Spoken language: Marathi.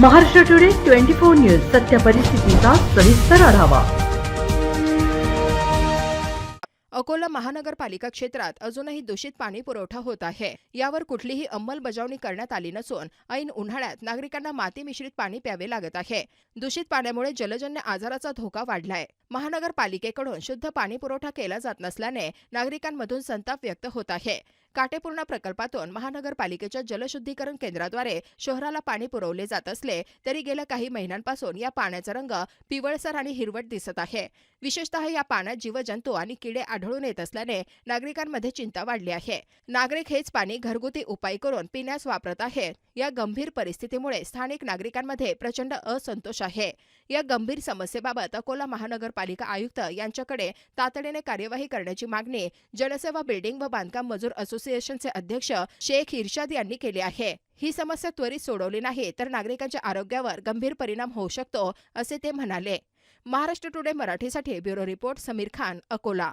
Maharashtra today twenty four news सत्य परिस्थितीचा सविस्तर आढावा. अकोला महानगरपालिका क्षेत्रात अजूनही दूषित पाणी पुरवठा होत आहे. यावर कुठलीही अंमलबजावणी करण्यात आली नसून ऐन उन्हाळ्यात नागरिकांना माती मिश्रित पाणी प्यावे लागत आहे. दूषित पाण्यामुळे जलजन्य आजाराचा धोका वाढलाय. महानगरपालिकेकडून शुद्ध पाणी पुरवठा केला जात नसल्याने नागरिकांमधून संताप व्यक्त होत आहे. काटेपूर्णा प्रकल्पातून महानगरपालिकेच्या जलशुद्धीकरण केंद्राद्वारे शहराला पाणी पुरवले जात असले तरी गेल्या काही महिन्यांपासून या पाण्याचा रंग पिवळसर आणि हिरवट दिसत आहे. विशेषतः या पाण्यात जीवजंतू आणि किडे आढळून येत असल्याने नागरिकांमध्ये चिंता वाढली आहे. नागरिक हेच पाणी घरगुती उपाय करून पिण्यास वापरत आहेत. या गंभीर परिस्थितीमुळे स्थानिक नागरिकांमध्ये प्रचंड असंतोष आहे. या गंभीर समस्येबाबत अकोला महानगरपालिका आयुक्त यांच्याकडे तातडीने कार्यवाही करण्याची मागणी जनसेवा बिल्डिंग व बांधकाम मजूर असोसिएशनचे अध्यक्ष शेख इर्शाद यांनी केली आहे. ही समस्या त्वरित सोडवली नाही तर नागरिकांच्या आरोग्यावर गंभीर परिणाम होऊ शकतो असे ते म्हणाले. महाराष्ट्र टुडे मराठीसाठी ब्युरो रिपोर्ट समीर खान अकोला.